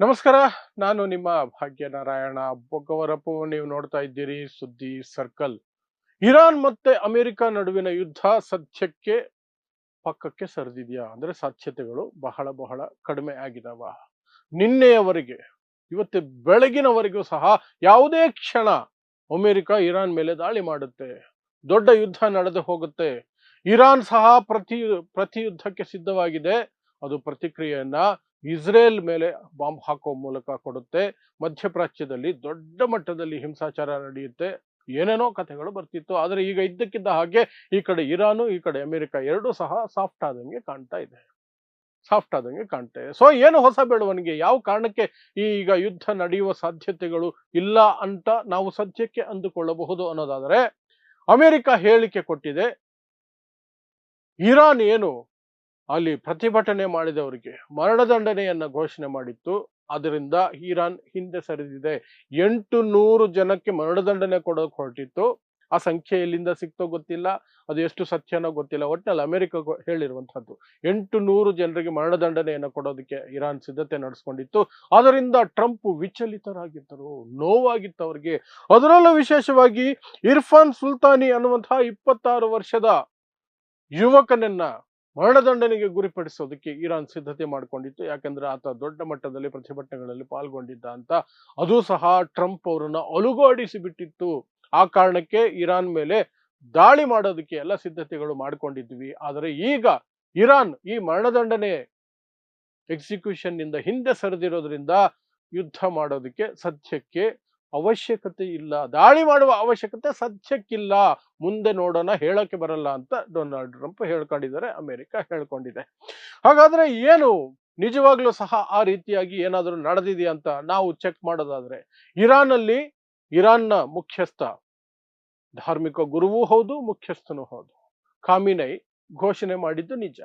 ನಮಸ್ಕಾರ, ನಾನು ನಿಮ್ಮ ಭಾಗ್ಯನಾರಾಯಣ ಬೊಗ್ಗವರಪ್ಪು ನೀವು ನೋಡ್ತಾ ಇದ್ದೀರಿ ಸುದ್ದಿ ಸರ್ಕಲ್. ಇರಾನ್ ಮತ್ತೆ ಅಮೆರಿಕ ನಡುವಿನ ಯುದ್ಧ ಸದ್ಯಕ್ಕೆ ಪಕ್ಕಕ್ಕೆ ಸರಿದಿದೆಯಾ? ಅಂದ್ರೆ ಸಾಧ್ಯತೆಗಳು ಬಹಳ ಬಹಳ ಕಡಿಮೆ ಆಗಿದಾವ. ನಿನ್ನೆಯವರೆಗೆ, ಇವತ್ತು ಬೆಳಗಿನವರೆಗೂ ಸಹ ಯಾವುದೇ ಕ್ಷಣ ಅಮೆರಿಕ ಇರಾನ್ ಮೇಲೆ ದಾಳಿ ಮಾಡುತ್ತೆ. ದೊಡ್ಡ ಯುದ್ಧ ನಡೆದು ಹೋಗುತ್ತೆ. ಇರಾನ್ ಸಹ ಪ್ರತಿ ಪ್ರತಿ ಯುದ್ಧಕ್ಕೆ ಸಿದ್ಧವಾಗಿದೆ. ಅದು ಪ್ರತಿಕ್ರಿಯೆಯನ್ನ ಇಸ್ರೇಲ್ ಮೇಲೆ ಬಾಂಬ್ ಹಾಕೋ ಮೂಲಕ ಕೊಡುತ್ತೆ. ಮಧ್ಯಪ್ರಾಚ್ಯದಲ್ಲಿ ದೊಡ್ಡ ಮಟ್ಟದಲ್ಲಿ ಹಿಂಸಾಚಾರ ನಡೆಯುತ್ತೆ. ಏನೇನೋ ಕಥೆಗಳು ಬರ್ತಿತ್ತು. ಆದರೆ ಈಗ ಇದ್ದಕ್ಕಿದ್ದ ಹಾಗೆ ಈ ಕಡೆ ಇರಾನು, ಈ ಕಡೆ ಅಮೆರಿಕ ಎರಡೂ ಸಹ ಸಾಫ್ಟ್ ಆದಂಗೆ ಕಾಣ್ತಾ ಇದೆ. ಸಾಫ್ಟ್ ಆದಂಗೆ ಕಾಣ್ತಾ ಇದೆ. ಸೊ ಏನು ಹೊಸ ಬೆಳವಣಿಗೆ? ಯಾವ ಕಾರಣಕ್ಕೆ ಈಗ ಯುದ್ಧ ನಡೆಯುವ ಸಾಧ್ಯತೆಗಳು ಇಲ್ಲ ಅಂತ ನಾವು ಸದ್ಯಕ್ಕೆ ಅಂದುಕೊಳ್ಳಬಹುದು ಅನ್ನೋದಾದರೆ, ಅಮೆರಿಕ ಹೇಳಿಕೆ ಕೊಟ್ಟಿದೆ. ಇರಾನ್ ಏನು ಅಲ್ಲಿ ಪ್ರತಿಭಟನೆ ಮಾಡಿದವರಿಗೆ ಮರಣದಂಡನೆಯನ್ನು ಘೋಷಣೆ ಮಾಡಿತ್ತು. ಅದರಿಂದ ಇರಾನ್ ಹಿಂದೆ ಸರಿದಿದೆ. ಎಂಟು ನೂರು ಜನಕ್ಕೆ ಮರಣದಂಡನೆ ಕೊಡೋಕೆ ಹೊರಟಿತ್ತು. ಆ ಸಂಖ್ಯೆ ಎಲ್ಲಿಂದ ಸಿಕ್ತೋ ಗೊತ್ತಿಲ್ಲ. ಅದು ಎಷ್ಟು ಸತ್ಯನೋ ಗೊತ್ತಿಲ್ಲ. ಒಟ್ಟಿನಲ್ಲಿ ಅಮೆರಿಕ ಹೇಳಿರುವಂತಹದ್ದು ಎಂಟು ನೂರು ಜನರಿಗೆ ಮರಣದಂಡನೆಯನ್ನು ಕೊಡೋದಕ್ಕೆ ಇರಾನ್ ಸಿದ್ಧತೆ ನಡೆಸ್ಕೊಂಡಿತ್ತು. ಅದರಿಂದ ಟ್ರಂಪ್ ವಿಚಲಿತರಾಗಿದ್ದರು ನೋವಾಗಿತ್ತು ಅವರಿಗೆ ಅದರಲ್ಲೂ ವಿಶೇಷವಾಗಿ ಇರ್ಫಾನ್ ಸುಲ್ತಾನಿ ಅನ್ನುವಂತಹ ಇಪ್ಪತ್ತಾರು ವರ್ಷದ ಯುವಕನನ್ನ ಮರಣದಂಡನೆಗೆ ಗುರಿಪಡಿಸೋದಕ್ಕೆ ಇರಾನ್ ಸಿದ್ಧತೆ ಮಾಡಿಕೊಂಡಿತ್ತು. ಯಾಕಂದ್ರೆ ಆತ ದೊಡ್ಡ ಮಟ್ಟದಲ್ಲಿ ಪ್ರತಿಭಟನೆಗಳಲ್ಲಿ ಪಾಲ್ಗೊಂಡಿದ್ದ ಅಂತ. ಅದು ಸಹ ಟ್ರಂಪ್ ಅವರನ್ನ ಅಲುಗಾಡಿಸಿ ಬಿಟ್ಟಿತ್ತು ಆ ಕಾರಣಕ್ಕೆ ಇರಾನ್ ಮೇಲೆ ದಾಳಿ ಮಾಡೋದಕ್ಕೆ ಎಲ್ಲ ಸಿದ್ಧತೆಗಳು ಮಾಡಿಕೊಂಡಿದ್ವಿ. ಆದರೆ ಈಗ ಇರಾನ್ ಈ ಮರಣದಂಡನೆ ಎಕ್ಸಿಕ್ಯೂಷನ್ನಿಂದ ಹಿಂದೆ ಸರಿದಿರೋದ್ರಿಂದ ಯುದ್ಧ ಮಾಡೋದಕ್ಕೆ ಸದ್ಯಕ್ಕೆ ಅವಶ್ಯಕತೆ ಇಲ್ಲ. ದಾಳಿ ಮಾಡುವ ಅವಶ್ಯಕತೆ ಸದ್ಯಕ್ಕಿಲ್ಲ. ಮುಂದೆ ನೋಡೋಣ ಹೇಳಕ್ಕೆ ಬರಲ್ಲ ಅಂತ ಡೊನಾಲ್ಡ್ ಟ್ರಂಪ್ ಹೇಳ್ಕೊಂಡಿದ್ದಾರೆ, ಅಮೆರಿಕ ಹೇಳ್ಕೊಂಡಿದೆ. ಹಾಗಾದ್ರೆ ಏನು? ನಿಜವಾಗ್ಲೂ ಸಹ ಆ ರೀತಿಯಾಗಿ ಏನಾದರೂ ನಡೆದಿದೆಯಾ ಅಂತ ನಾವು ಚೆಕ್ ಮಾಡೋದಾದ್ರೆ ಇರಾನಲ್ಲಿ ಇರಾನ್ನ ಮುಖ್ಯಸ್ಥ, ಧಾರ್ಮಿಕ ಗುರುವೂ ಹೌದು, ಮುಖ್ಯಸ್ಥನೂ ಹೌದು. ಖಾಮಿನೈ ಘೋಷಣೆ ಮಾಡಿದ್ದು ನಿಜ.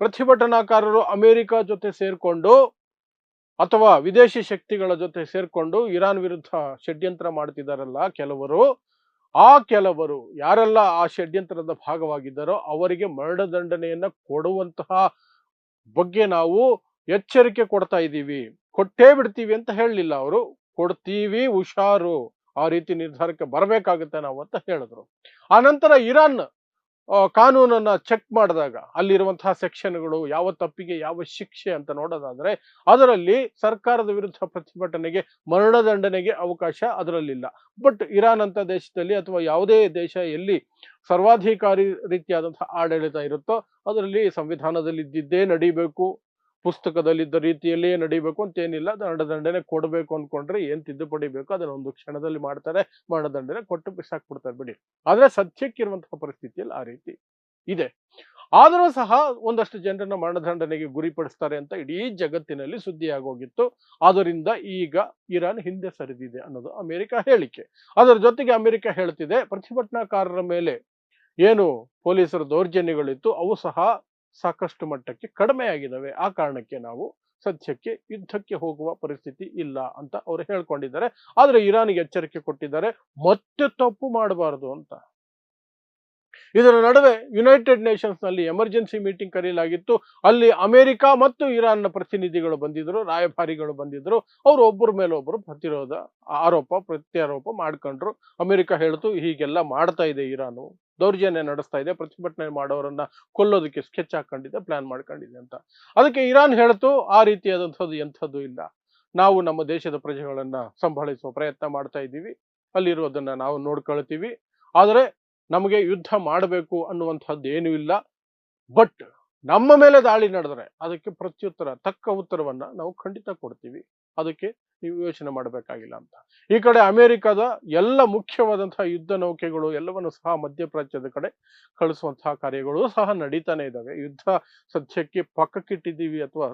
ಪ್ರತಿಭಟನಾಕಾರರು ಅಮೆರಿಕ ಜೊತೆ ಸೇರ್ಕೊಂಡು ಅಥವಾ ವಿದೇಶಿ ಶಕ್ತಿಗಳ ಜೊತೆ ಸೇರ್ಕೊಂಡು ಇರಾನ್ ವಿರುದ್ಧ ಷಡ್ಯಂತ್ರ ಮಾಡ್ತಿದ್ದಾರಲ್ಲ ಕೆಲವರು, ಆ ಕೆಲವರು ಯಾರೆಲ್ಲ ಆ ಷಡ್ಯಂತ್ರದ ಭಾಗವಾಗಿದ್ದಾರೋ ಅವರಿಗೆ ಮರಣದಂಡನೆಯನ್ನ ಕೊಡುವಂತಹ ಬಗ್ಗೆ ನಾವು ಎಚ್ಚರಿಕೆ ಕೊಡ್ತಾ ಇದ್ದೀವಿ. ಕೊಟ್ಟೇ ಬಿಡ್ತೀವಿ ಅಂತ ಹೇಳಲಿಲ್ಲ ಅವರು. ಕೊಡ್ತೀವಿ ಹುಷಾರು. ಆ ರೀತಿ ನಿರ್ಧಾರಕ್ಕೆ ಬರಬೇಕಾಗುತ್ತೆ ನಾವು ಅಂತ ಹೇಳಿದ್ರು. ಆ ನಂತರ ಇರಾನ್ ಕಾನೂನನ್ನ ಚೆಕ್ ಮಾಡಿದಾಗ ಅಲ್ಲಿರುವಂತಹ ಸೆಕ್ಷನ್ಗಳು ಯಾವ ತಪ್ಪಿಗೆ ಯಾವ ಶಿಕ್ಷೆ ಅಂತ ನೋಡೋದಾದ್ರೆ ಅದರಲ್ಲಿ ಸರ್ಕಾರದ ವಿರುದ್ಧ ಪ್ರತಿಭಟನೆಗೆ ಮರಣದಂಡನೆಗೆ ಅವಕಾಶ ಅದರಲ್ಲಿಲ್ಲ. ಬಟ್ ಇರಾನ್ ಅಂತ ದೇಶದಲ್ಲಿ ಅಥವಾ ಯಾವುದೇ ದೇಶ ಎಲ್ಲಿ ಸರ್ವಾಧಿಕಾರಿ ರೀತಿಯಾದಂತಹ ಆಡಳಿತ ಇರುತ್ತೋ ಅದರಲ್ಲಿ ಸಂವಿಧಾನದಲ್ಲಿ ಇದ್ದಿದ್ದೇ ನಡಿಬೇಕು. ಪುಸ್ತಕದಲ್ಲಿದ್ದ ರೀತಿಯಲ್ಲಿ ನಡಿಬೇಕು ಅಂತ ಏನಿಲ್ಲ. ದಂಡದಂಡನೆ ಕೊಡಬೇಕು ಅನ್ಕೊಂಡ್ರೆ ಏನ್ ತಿದ್ದುಪಡಿ ಬೇಕು ಅದನ್ನ ಒಂದು ಕ್ಷಣದಲ್ಲಿ ಮಾಡ್ತಾರೆ. ಮರಣದಂಡನೆ ಕೊಟ್ಟು ಬಿಸಾಕ್ಬಿಡ್ತಾರೆ ಬಿಡಿ. ಆದ್ರೆ ಸದ್ಯಕ್ಕಿರುವಂತಹ ಪರಿಸ್ಥಿತಿಯಲ್ಲಿ ಆ ರೀತಿ ಇದೆ. ಆದರೂ ಸಹ ಒಂದಷ್ಟು ಜನರನ್ನ ಮರಣದಂಡನೆಗೆ ಗುರಿಪಡಿಸ್ತಾರೆ ಅಂತ ಇಡೀ ಜಗತ್ತಿನಲ್ಲಿ ಸುದ್ದಿ ಆಗೋಗಿತ್ತು ಆದ್ದರಿಂದ ಈಗ ಇರಾನ್ ಹಿಂದೆ ಸರಿದಿದೆ ಅನ್ನೋದು ಅಮೆರಿಕ ಹೇಳಿಕೆ. ಅದರ ಜೊತೆಗೆ ಅಮೆರಿಕ ಹೇಳ್ತಿದೆ, ಪ್ರತಿಭಟನಾಕಾರರ ಮೇಲೆ ಏನು ಪೊಲೀಸರ ದೌರ್ಜನ್ಯಗಳಿತ್ತು, ಅವು ಸಹ ಸಾಕಷ್ಟು ಮಟ್ಟಕ್ಕೆ ಕಡಿಮೆ ಆಗಿದ್ದಾವೆ. ಆ ಕಾರಣಕ್ಕೆ ನಾವು ಸದ್ಯಕ್ಕೆ ಯುದ್ಧಕ್ಕೆ ಹೋಗುವ ಪರಿಸ್ಥಿತಿ ಇಲ್ಲ ಅಂತ ಅವರು ಹೇಳ್ಕೊಂಡಿದ್ದಾರೆ. ಆದರೆ ಇರಾನ್ಗೆ ಎಚ್ಚರಿಕೆ ಕೊಟ್ಟಿದ್ದಾರೆ. ಮತ್ತೆ ತಪ್ಪು ಮಾಡಬಾರದು ಅಂತ. ಇದರ ನಡುವೆ ಯುನೈಟೆಡ್ ನೇಷನ್ಸ್ನಲ್ಲಿ ಎಮರ್ಜೆನ್ಸಿ ಮೀಟಿಂಗ್ ಕರೆಯಲಾಗಿತ್ತು ಅಲ್ಲಿ ಅಮೆರಿಕ ಮತ್ತು ಇರಾನ್ನ ಪ್ರತಿನಿಧಿಗಳು ಬಂದಿದ್ರು, ರಾಯಭಾರಿಗಳು ಬಂದಿದ್ರು. ಅವರು ಒಬ್ಬರ ಮೇಲೆ ಒಬ್ಬರು ಪ್ರತಿರೋಧ, ಆರೋಪ, ಪ್ರತ್ಯಾರೋಪ ಮಾಡ್ಕೊಂಡ್ರು. ಅಮೆರಿಕ ಹೇಳ್ತು, ಹೀಗೆಲ್ಲ ಮಾಡ್ತಾ ಇದೆ ಇರಾನು. ದೌರ್ಜನ್ಯ ನಡೆಸ್ತಾ ಇದೆ. ಪ್ರತಿಭಟನೆ ಮಾಡೋರನ್ನ ಕೊಲ್ಲೋದಕ್ಕೆ ಸ್ಕೆಚ್ ಹಾಕೊಂಡಿದೆ ಪ್ಲಾನ್ ಮಾಡ್ಕೊಂಡಿದೆ ಅಂತ. ಅದಕ್ಕೆ ಇರಾನ್ ಹೇಳ್ತು, ಆ ರೀತಿಯಾದಂಥದ್ದು ಎಂಥದ್ದು ಇಲ್ಲ. ನಾವು ನಮ್ಮ ದೇಶದ ಪ್ರಜೆಗಳನ್ನ ಸಂಭಾಳಿಸುವ ಪ್ರಯತ್ನ ಮಾಡ್ತಾ ಇದ್ದೀವಿ. ಅಲ್ಲಿರೋದನ್ನ ನಾವು ನೋಡ್ಕೊಳ್ತೀವಿ. ಆದರೆ ನಮಗೆ ಯುದ್ಧ ಮಾಡಬೇಕು ಅನ್ನುವಂಥದ್ದು ಏನೂ ಇಲ್ಲ. ಬಟ್ ನಮ್ಮ ಮೇಲೆ ದಾಳಿ ನಡೆದರೆ ಅದಕ್ಕೆ ಪ್ರತ್ಯುತ್ತರ, ತಕ್ಕ ಉತ್ತರವನ್ನು ನಾವು ಖಂಡಿತ ಕೊಡ್ತೀವಿ. ಅದಕ್ಕೆ ನೀವು ಯೋಚನೆ ಮಾಡಬೇಕಾಗಿಲ್ಲ ಅಂತ. ಈ ಕಡೆ ಅಮೆರಿಕದ ಎಲ್ಲ ಮುಖ್ಯವಾದಂತಹ ಯುದ್ಧ ನೌಕೆಗಳು ಎಲ್ಲವನ್ನು ಸಹ ಮಧ್ಯಪ್ರಾಚ್ಯದ ಕಡೆ ಕಳಿಸುವಂತಹ ಕಾರ್ಯಗಳು ಸಹ ನಡೀತಾನೆ ಇದ್ದಾವೆ. ಯುದ್ಧ ಸದ್ಯಕ್ಕೆ ಪಕ್ಕಕ್ಕಿಟ್ಟಿದ್ದೀವಿ ಅಥವಾ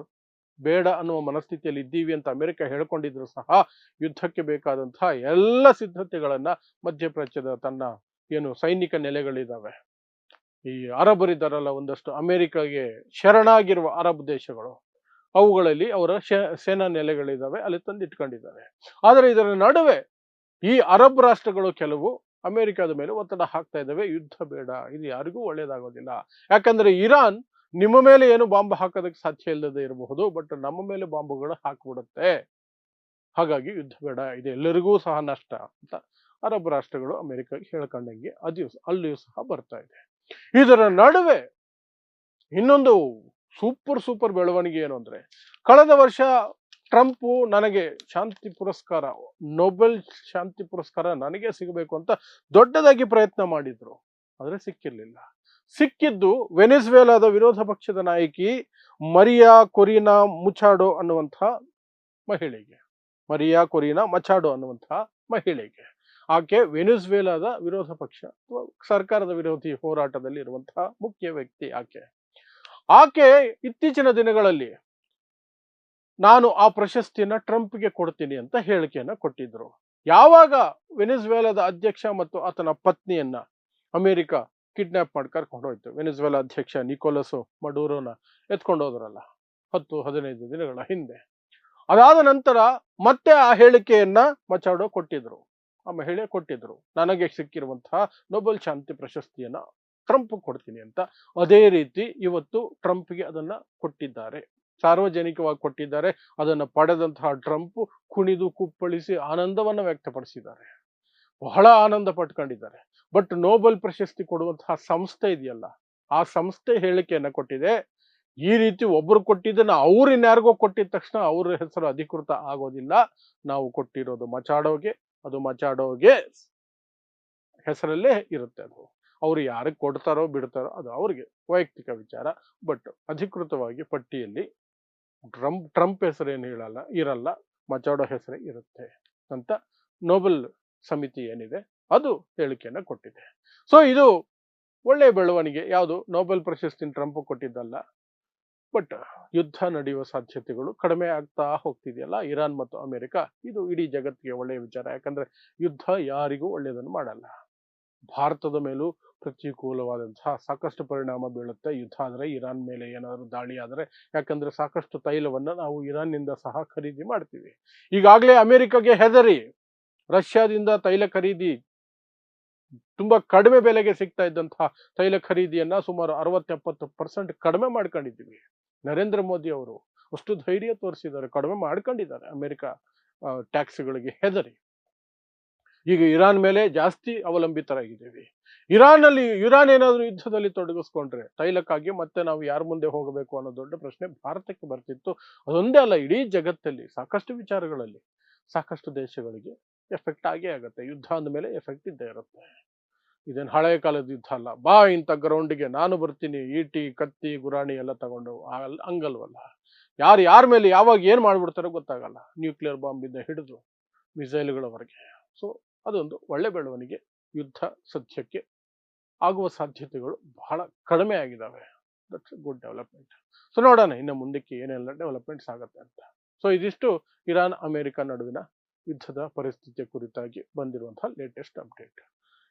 ಬೇಡ ಅನ್ನುವ ಮನಸ್ಥಿತಿಯಲ್ಲಿ ಇದ್ದೀವಿ ಅಂತ ಅಮೆರಿಕ ಹೇಳ್ಕೊಂಡಿದ್ರು ಸಹ ಯುದ್ಧಕ್ಕೆ ಬೇಕಾದಂತಹ ಎಲ್ಲ ಸಿದ್ಧತೆಗಳನ್ನ ಮಧ್ಯಪ್ರಾಚ್ಯದ ತನ್ನ ಏನು ಸೈನಿಕ ನೆಲೆಗಳಿದ್ದಾವೆ ಈ ಅರಬರಿದ್ದಾರಲ್ಲ ಒಂದಷ್ಟು ಅಮೆರಿಕಗೆ ಶರಣಾಗಿರುವ ಅರಬ್ ದೇಶಗಳು, ಅವುಗಳಲ್ಲಿ ಅವರ ಸೇನಾ ನೆಲೆಗಳಿದ್ದಾವೆ ಅಲ್ಲಿ ತಂದಿಟ್ಕೊಂಡಿದ್ದಾರೆ. ಆದರೆ ಇದರ ನಡುವೆ ಈ ಅರಬ್ ರಾಷ್ಟ್ರಗಳು ಕೆಲವು ಅಮೆರಿಕದ ಮೇಲೆ ಒತ್ತಡ ಹಾಕ್ತಾ ಇದ್ದಾವೆ. ಯುದ್ಧ ಬೇಡ, ಇದು ಯಾರಿಗೂ ಒಳ್ಳೇದಾಗೋದಿಲ್ಲ. ಯಾಕಂದ್ರೆ ಇರಾನ್ ನಿಮ್ಮ ಮೇಲೆ ಏನು ಬಾಂಬ್ ಹಾಕೋದಕ್ಕೆ ಸಾಧ್ಯ ಇಲ್ಲದೆ ಇರಬಹುದು, ಬಟ್ ನಮ್ಮ ಮೇಲೆ ಬಾಂಬುಗಳು ಹಾಕ್ಬಿಡುತ್ತೆ. ಹಾಗಾಗಿ ಯುದ್ಧ ಬೇಡ, ಇದು ಎಲ್ಲರಿಗೂ ಸಹ ನಷ್ಟ ಅಂತ ಅರಬ್ ರಾಷ್ಟ್ರಗಳು ಅಮೆರಿಕಾಗೆ ಹೇಳ್ಕೊಂಡಂಗೆ ಅದು ಅಲ್ಲಿಯೂ ಸಹ ಬರ್ತಾ ಇದೆ. ಇದರ ನಡುವೆ ಇನ್ನೊಂದು ಸೂಪರ್ ಸೂಪರ್ ಬೆಳವಣಿಗೆ ಏನು ಅಂದ್ರೆ, ಕಳೆದ ವರ್ಷ ಟ್ರಂಪ್ ನನಗೆ ಶಾಂತಿ ಪುರಸ್ಕಾರ, ನೊಬೆಲ್ ಶಾಂತಿ ಪುರಸ್ಕಾರ ನನಗೆ ಸಿಗಬೇಕು ಅಂತ ದೊಡ್ಡದಾಗಿ ಪ್ರಯತ್ನ ಮಾಡಿದ್ರು. ಆದರೆ ಸಿಕ್ಕಿರಲಿಲ್ಲ. ಸಿಕ್ಕಿದ್ದು ವೆನೆಜುವೆಲಾದ ವಿರೋಧ ಪಕ್ಷದ ನಾಯಕಿ ಮರಿಯಾ ಕೊರಿನಾ ಮುಚಾಡೋ ಅನ್ನುವಂಥ ಮಹಿಳೆಗೆ. ಮರಿಯಾ ಕೊರಿನಾ ಮಚಾಡೋ ಅನ್ನುವಂಥ ಮಹಿಳೆಗೆ. ಆಕೆ ವೆನಿಸ್ವೇಲಾದ ವಿರೋಧ ಪಕ್ಷ ಅಥವಾ ಸರ್ಕಾರದ ವಿರೋಧಿ ಹೋರಾಟದಲ್ಲಿ ಇರುವಂತಹ ಮುಖ್ಯ ವ್ಯಕ್ತಿ ಆಕೆ. ಆಕೆ ಇತ್ತೀಚಿನ ದಿನಗಳಲ್ಲಿ ನಾನು ಆ ಪ್ರಶಸ್ತಿಯನ್ನ ಟ್ರಂಪ್ಗೆ ಕೊಡ್ತೀನಿ ಅಂತ ಹೇಳಿಕೆಯನ್ನ ಕೊಟ್ಟಿದ್ರು. ಯಾವಾಗ ವೆನಿಸ್ವೇಲಾದ ಅಧ್ಯಕ್ಷ ಮತ್ತು ಆತನ ಪತ್ನಿಯನ್ನ ಅಮೆರಿಕ ಕಿಡ್ನಾಪ್ ಮಾಡಿ ಕರ್ಕೊಂಡೋಯ್ತು ವೆನಿಸ್ವೇಲಾ ಅಧ್ಯಕ್ಷ ನಿಕೋಲಸು ಮಡೂರೋನ ಎತ್ಕೊಂಡು ಹೋದ್ರಲ್ಲ ಹತ್ತು, ಹದಿನೈದು ದಿನಗಳ ಹಿಂದೆ. ಅದಾದ ನಂತರ ಮತ್ತೆ ಆ ಹೇಳಿಕೆಯನ್ನ ಮಚಾಡೋ ಕೊಟ್ಟಿದ್ರು. ಆ ಮಹಿಳೆ ಕೊಟ್ಟಿದ್ರು, ನನಗೆ ಸಿಕ್ಕಿರುವಂತಹ ನೊಬೆಲ್ ಶಾಂತಿ ಪ್ರಶಸ್ತಿಯನ್ನ ಟ್ರಂಪ್ ಕೊಡ್ತೀನಿ ಅಂತ. ಅದೇ ರೀತಿ ಇವತ್ತು ಟ್ರಂಪ್ಗೆ ಅದನ್ನ ಕೊಟ್ಟಿದ್ದಾರೆ. ಸಾರ್ವಜನಿಕವಾಗಿ ಕೊಟ್ಟಿದ್ದಾರೆ. ಅದನ್ನ ಪಡೆದಂತಹ ಟ್ರಂಪ್ ಕುಣಿದು, ಕುಪ್ಪಳಿಸಿ ಆನಂದವನ್ನ ವ್ಯಕ್ತಪಡಿಸಿದ್ದಾರೆ. ಬಹಳ ಆನಂದ ಪಟ್ಕೊಂಡಿದ್ದಾರೆ. ಬಟ್ ನೋಬೆಲ್ ಪ್ರಶಸ್ತಿ ಕೊಡುವಂತಹ ಸಂಸ್ಥೆ ಇದೆಯಲ್ಲ, ಆ ಸಂಸ್ಥೆ ಹೇಳಿಕೆಯನ್ನ ಕೊಟ್ಟಿದೆ. ಈ ರೀತಿ ಒಬ್ರು ಕೊಟ್ಟಿದ್ದನ್ನ ಅವ್ರು ಇನ್ಯಾರಿಗೋ ಕೊಟ್ಟಿದ ತಕ್ಷಣ ಅವ್ರ ಹೆಸರು ಅಧಿಕೃತ ಆಗೋದಿಲ್ಲ. ನಾವು ಕೊಟ್ಟಿರೋದು ಮಚಾಡೋಗೆ ಅದು ಮಚಾಡೋಗೆ ಹೆಸರಲ್ಲೇ ಇರುತ್ತೆ ಅದು. ಅವ್ರು ಯಾರಿಗೆ ಕೊಡ್ತಾರೋ ಬಿಡ್ತಾರೋ ಅದು ಅವ್ರಿಗೆ ವೈಯಕ್ತಿಕ ವಿಚಾರ. ಬಟ್ ಅಧಿಕೃತವಾಗಿ ಪಟ್ಟಿಯಲ್ಲಿ ಟ್ರಂಪ್ ಟ್ರಂಪ್ ಹೆಸರೇನು ಹೇಳಲ್ಲ, ಇರಲ್ಲ, ಮಚಾಡೋ ಹೆಸರೇ ಇರುತ್ತೆ ಅಂತ ನೋಬೆಲ್ ಸಮಿತಿ ಏನಿದೆ ಅದು ಹೇಳಿಕೆಯನ್ನು ಕೊಟ್ಟಿದೆ. ಸೊ ಇದು ಒಳ್ಳೆಯ ಬೆಳವಣಿಗೆ. ಯಾವುದು? ನೋಬೆಲ್ ಪ್ರಶಸ್ತಿನ ಟ್ರಂಪ್ ಕೊಟ್ಟಿದ್ದಲ್ಲ. ಬಟ್ ಯುದ್ಧ ನಡೆಯುವ ಸಾಧ್ಯತೆಗಳು ಕಡಿಮೆ ಆಗ್ತಾ ಹೋಗ್ತಿದೆಯಲ್ಲ. ಇರಾನ್ ಮತ್ತು ಅಮೆರಿಕ, ಇದು ಇಡೀ ಜಗತ್ತಿಗೆ ಒಳ್ಳೆಯ ವಿಚಾರ. ಯಾಕಂದ್ರೆ ಯುದ್ಧ ಯಾರಿಗೂ ಒಳ್ಳೆಯದನ್ನು ಮಾಡಲ್ಲ. ಭಾರತದ ಮೇಲೂ ಪ್ರತಿಕೂಲವಾದಂತಹ ಸಾಕಷ್ಟು ಪರಿಣಾಮ ಬೀಳುತ್ತೆ ಯುದ್ಧ ಆದರೆ. ಇರಾನ್ ಮೇಲೆ ಏನಾದರೂ ದಾಳಿ ಆದರೆ, ಯಾಕಂದ್ರೆ ಸಾಕಷ್ಟು ತೈಲವನ್ನ ನಾವು ಇರಾನ್ನಿಂದ ಸಹ ಖರೀದಿ ಮಾಡ್ತೀವಿ. ಈಗಾಗಲೇ ಅಮೆರಿಕಗೆ ಹೆದರಿ, ರಷ್ಯಾದಿಂದ ತೈಲ ಖರೀದಿ, ತುಂಬಾ ಕಡಿಮೆ ಬೆಲೆಗೆ ಸಿಗ್ತಾ ಇದ್ದಂತಹ ತೈಲ ಖರೀದಿಯನ್ನ ಸುಮಾರು ಅರವತ್ತೆಪ್ಪತ್ತು ಪರ್ಸೆಂಟ್ ಕಡಿಮೆ ಮಾಡ್ಕೊಂಡಿದ್ದೀವಿ. ನರೇಂದ್ರ ಮೋದಿ ಅವರು ಅಷ್ಟು ಧೈರ್ಯ ತೋರಿಸಿದ್ದಾರೆ, ಕಡಿಮೆ ಮಾಡ್ಕೊಂಡಿದ್ದಾರೆ ಅಮೆರಿಕ ಟ್ಯಾಕ್ಸ್ಗಳಿಗೆ ಹೆದರಿ. ಈಗ ಇರಾನ್ ಮೇಲೆ ಜಾಸ್ತಿ ಅವಲಂಬಿತರಾಗಿದ್ದೀವಿ. ಇರಾನ್ ಅಲ್ಲಿ ಇರಾನ್ ಏನಾದರೂ ಯುದ್ಧದಲ್ಲಿ ತೊಡಗಿಸ್ಕೊಂಡ್ರೆ ತೈಲಕ್ಕಾಗಿ ಮತ್ತೆ ನಾವು ಯಾರ ಮುಂದೆ ಹೋಗಬೇಕು ಅನ್ನೋ ದೊಡ್ಡ ಪ್ರಶ್ನೆ ಭಾರತಕ್ಕೆ ಬರ್ತಿತ್ತು. ಅದೊಂದೇ ಅಲ್ಲ, ಇಡೀ ಜಗತ್ತಲ್ಲಿ ಸಾಕಷ್ಟು ವಿಚಾರಗಳಲ್ಲಿ ಸಾಕಷ್ಟು ದೇಶಗಳಿಗೆ ಎಫೆಕ್ಟ್ ಆಗೇ ಆಗುತ್ತೆ. ಯುದ್ಧ ಅಂದಮೇಲೆ ಎಫೆಕ್ಟ್ ಇದ್ದೇ ಇರುತ್ತೆ. ಇದೇನು ಹಳೆ ಕಾಲದ ಯುದ್ಧ ಅಲ್ಲ. ಬಾ ಇಂಥ ಗ್ರೌಂಡಿಗೆ ನಾನು ಬರ್ತೀನಿ, ಈಟಿ, ಕತ್ತಿ, ಗುರಾಣಿ ಎಲ್ಲ ತಗೊಂಡು ಹಂಗಲ್ವಲ್ಲ. ಯಾರು, ಯಾರ ಮೇಲೆ ಯಾವಾಗ ಏನು ಮಾಡ್ಬಿಡ್ತಾರೋ ಗೊತ್ತಾಗಲ್ಲ. ನ್ಯೂಕ್ಲಿಯರ್ ಬಾಂಬಿಂದ ಹಿಡಿದು ಮಿಸೈಲ್ಗಳವರೆಗೆ ಸೊ ಅದೊಂದು ಒಳ್ಳೆ ಬೆಳವಣಿಗೆ. ಯುದ್ಧ ಸದ್ಯಕ್ಕೆ ಆಗುವ ಸಾಧ್ಯತೆಗಳು ಬಹಳ ಕಡಿಮೆ ಆಗಿದ್ದಾವೆ ದಟ್ಸ್ ಗುಡ್ ಡೆವಲಪ್ಮೆಂಟ್ ಸೊ ನೋಡೋಣ ಇನ್ನು ಮುಂದಕ್ಕೆ ಏನೆಲ್ಲ ಡೆವಲಪ್ಮೆಂಟ್ಸ್ ಆಗುತ್ತೆ ಅಂತ. ಸೊ ಇದಿಷ್ಟು ಇರಾನ್ ಅಮೆರಿಕ ನಡುವಿನ ಯುದ್ಧದ ಪರಿಸ್ಥಿತಿಯ ಕುರಿತಾಗಿ ಬಂದಿರುವಂತಹ ಲೇಟೆಸ್ಟ್ ಅಪ್ಡೇಟ್